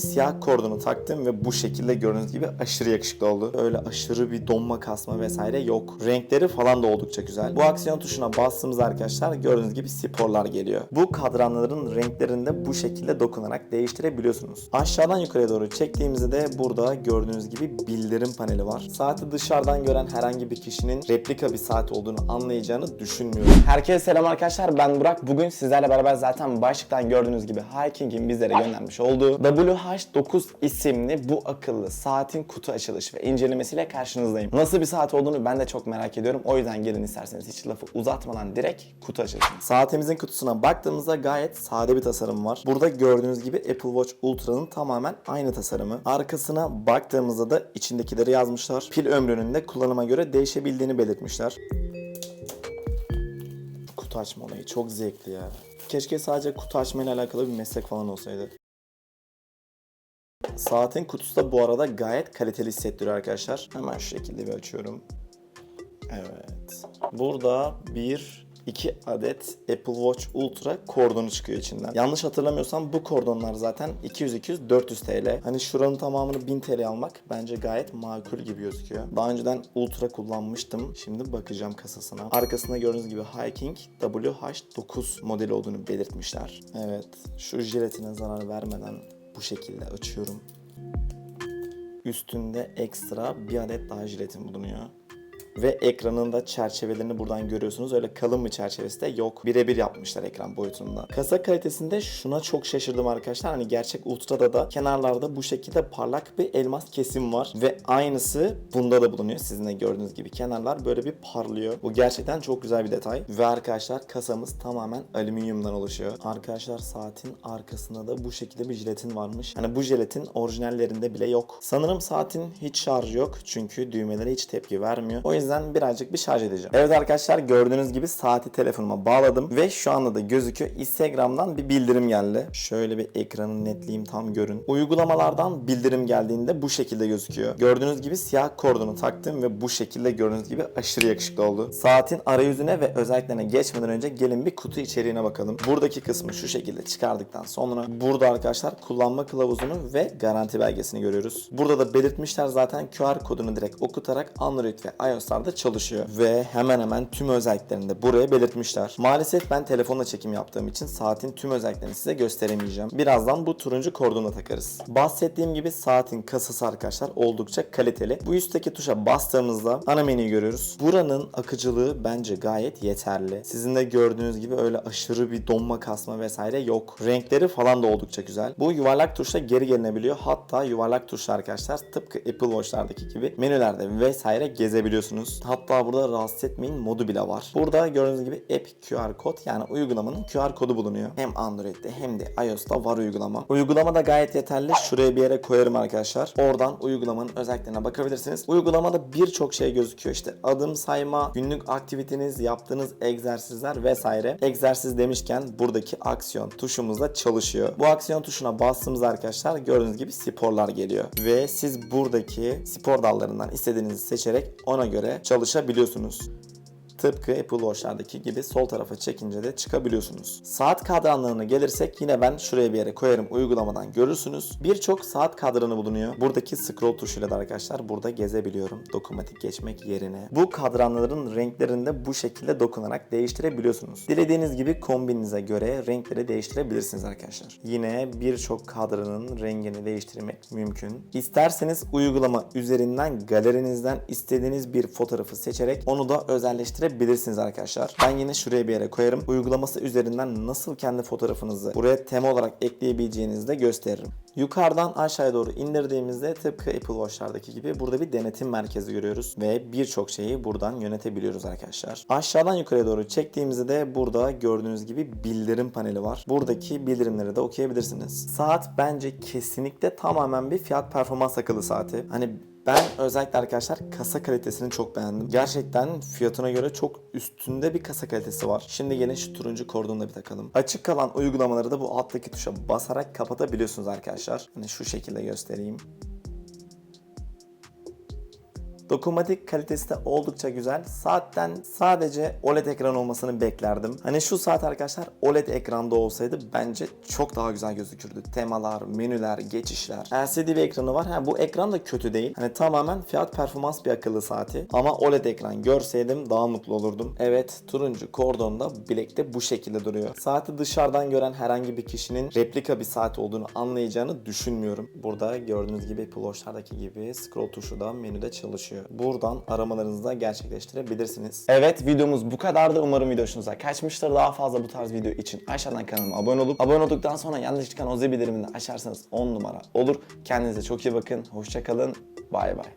Siyah kordonu taktım ve bu şekilde gördüğünüz gibi aşırı yakışıklı oldu. Öyle aşırı bir donma kasma vesaire yok. Renkleri falan da oldukça güzel. Bu aksiyon tuşuna bastığımız arkadaşlar gördüğünüz gibi sporlar geliyor. Bu kadranların renklerini de bu şekilde dokunarak değiştirebiliyorsunuz. Aşağıdan yukarıya doğru çektiğimizde de burada gördüğünüz gibi bildirim paneli var. Saati dışarıdan gören herhangi bir kişinin replika bir saat olduğunu anlayacağını düşünmüyorum. Herkese selam arkadaşlar ben Burak. Bugün sizlerle beraber zaten başlıktan gördüğünüz gibi Hiking'in bizlere göndermiş olduğu WH9 isimli bu akıllı saatin kutu açılışı ve incelemesiyle karşınızdayım. Nasıl bir saat olduğunu ben de çok merak ediyorum. O yüzden gelin isterseniz hiç lafı uzatmadan direkt kutu açalım. Saatimizin kutusuna baktığımızda gayet sade bir tasarım var. Burada gördüğünüz gibi Apple Watch Ultra'nın tamamen aynı tasarımı. Arkasına baktığımızda da içindekileri yazmışlar. Pil ömrünün de kullanıma göre değişebildiğini belirtmişler. Kutu açma olayı çok zevkli ya. Keşke sadece kutu açmayla alakalı bir meslek falan olsaydı. Saatin kutusu da bu arada gayet kaliteli hissettiriyor arkadaşlar. Hemen şu şekilde bir açıyorum. Evet. Burada bir iki adet Apple Watch Ultra kordonu çıkıyor içinden. Yanlış hatırlamıyorsam bu kordonlar zaten 200-200-400 TL. Hani şuranın tamamını 1000 TL almak bence gayet makul gibi gözüküyor. Daha önceden Ultra kullanmıştım. Şimdi bakacağım kasasına. Arkasında gördüğünüz gibi Hiking WH9 modeli olduğunu belirtmişler. Evet. Şu jiletine zarar vermeden bu şekilde açıyorum. Üstünde ekstra bir adet daha jiletim bulunuyor. Ve ekranın da çerçevelerini buradan görüyorsunuz. Öyle kalın bir çerçevesi de yok. Birebir yapmışlar ekran boyutunda. Kasa kalitesinde şuna çok şaşırdım arkadaşlar. Hani gerçek Ultra'da da kenarlarda bu şekilde parlak bir elmas kesim var. Ve aynısı bunda da bulunuyor. Sizin de gördüğünüz gibi kenarlar böyle bir parlıyor. Bu gerçekten çok güzel bir detay. Ve arkadaşlar kasamız tamamen alüminyumdan oluşuyor. Arkadaşlar saatin arkasında da bu şekilde bir jiletin varmış. Hani bu jiletin orijinallerinde bile yok. Sanırım saatin hiç şarjı yok. Çünkü düğmelere hiç tepki vermiyor. O yüzden birazcık bir şarj edeceğim. Evet arkadaşlar gördüğünüz gibi saati telefonuma bağladım. Ve şu anda da gözüküyor. Instagram'dan bir bildirim geldi. Şöyle bir ekranın netliğim tam görün. Uygulamalardan bildirim geldiğinde bu şekilde gözüküyor. Gördüğünüz gibi siyah kordonu taktım ve bu şekilde gördüğünüz gibi aşırı yakışıklı oldu. Saatin arayüzüne ve özelliklerine geçmeden önce gelin bir kutu içeriğine bakalım. Buradaki kısmı şu şekilde çıkardıktan sonra burada arkadaşlar kullanma kılavuzunu ve garanti belgesini görüyoruz. Burada da belirtmişler zaten QR kodunu direkt okutarak Android ve iOS'larda çalışıyor. Ve hemen hemen tüm özelliklerini de buraya belirtmişler. Maalesef ben telefonla çekim yaptığım için saatin tüm özelliklerini size gösteremeyeceğim. Birazdan bu turuncu kordona takarız. Bahsettiğim gibi saatin kasası arkadaşlar oldukça kaliteli. Bu üstteki tuşa bastığımızda ana menüyü görüyoruz. Buranın akıcılığı bence gayet yeterli. Sizin de gördüğünüz gibi öyle aşırı bir donma kasma vesaire yok. Renkleri falan da oldukça güzel. Bu yuvarlak tuşla geri gelinebiliyor. Hatta yuvarlak tuşla arkadaşlar tıpkı Apple Watch'lardaki gibi menülerde vesaire gezebiliyorsunuz. Hatta burada rahatsız etmeyin modu bile var. Burada gördüğünüz gibi App QR kod yani uygulamanın QR kodu bulunuyor. Hem Android'de hem de iOS'ta var uygulama. Uygulama da gayet yeterli. Şuraya bir yere koyarım arkadaşlar. Oradan uygulamanın özelliklerine bakabilirsiniz. Uygulamada birçok şey gözüküyor işte. Adım sayma, günlük aktiviteniz, yaptığınız egzersizler vesaire. Egzersiz demişken buradaki aksiyon tuşumuzla çalışıyor. Bu aksiyon tuşuna bastığımız arkadaşlar gördüğünüz gibi sporlar geliyor. Ve siz buradaki spor dallarından istediğinizi seçerek ona göre çalışabiliyorsunuz. Tıpkı Apple Watch'lardaki gibi sol tarafa çekince de çıkabiliyorsunuz. Saat kadranlarına gelirsek yine ben şuraya bir yere koyarım uygulamadan görürsünüz. Birçok saat kadranı bulunuyor. Buradaki scroll tuşuyla da arkadaşlar burada gezebiliyorum. Dokunmatik geçmek yerine. Bu kadranların renklerini de bu şekilde dokunarak değiştirebiliyorsunuz. Dilediğiniz gibi kombinize göre renkleri değiştirebilirsiniz arkadaşlar. Yine birçok kadranın rengini değiştirmek mümkün. İsterseniz uygulama üzerinden galerinizden istediğiniz bir fotoğrafı seçerek onu da özelleştirebilirsiniz arkadaşlar. Ben yine şuraya bir yere koyarım. Uygulaması üzerinden nasıl kendi fotoğrafınızı buraya tema olarak ekleyebileceğinizi de gösteririm. Yukarıdan aşağıya doğru indirdiğimizde tıpkı Apple Watch'lardaki gibi burada bir denetim merkezi görüyoruz ve birçok şeyi buradan yönetebiliyoruz arkadaşlar. Aşağıdan yukarıya doğru çektiğimizde de burada gördüğünüz gibi bildirim paneli var. Buradaki bildirimleri de okuyabilirsiniz. Saat bence kesinlikle tamamen bir fiyat performans akıllı saati. Hani ben özellikle arkadaşlar kasa kalitesini çok beğendim. Gerçekten fiyatına göre çok üstünde bir kasa kalitesi var. Şimdi yine şu turuncu kordonu da bir takalım. Açık kalan uygulamaları da bu alttaki tuşa basarak kapatabiliyorsunuz arkadaşlar. Hani şu şekilde göstereyim. Dokunmatik kalitesi de oldukça güzel. Saatten sadece OLED ekran olmasını beklerdim. Hani şu saat arkadaşlar OLED ekranda olsaydı bence çok daha güzel gözükürdü. Temalar, menüler, geçişler. LCD bir ekranı var. Ha, bu ekran da kötü değil. Hani tamamen fiyat performans bir akıllı saati. Ama OLED ekran görseydim daha mutlu olurdum. Evet turuncu kordon da bilekte bu şekilde duruyor. Saati dışarıdan gören herhangi bir kişinin replika bir saat olduğunu anlayacağını düşünmüyorum. Burada gördüğünüz gibi Apple gibi scroll tuşu da menüde çalışıyor. Buradan aramalarınızı da gerçekleştirebilirsiniz. Evet videomuz bu kadardı. Umarım video hoşunuza kaçmıştır. Daha fazla bu tarz video için aşağıdan kanalıma abone olup abone olduktan sonra yanlış çıkan o zil bildirimini açarsanız 10 numara olur. Kendinize çok iyi bakın. Hoşçakalın. Bay bay.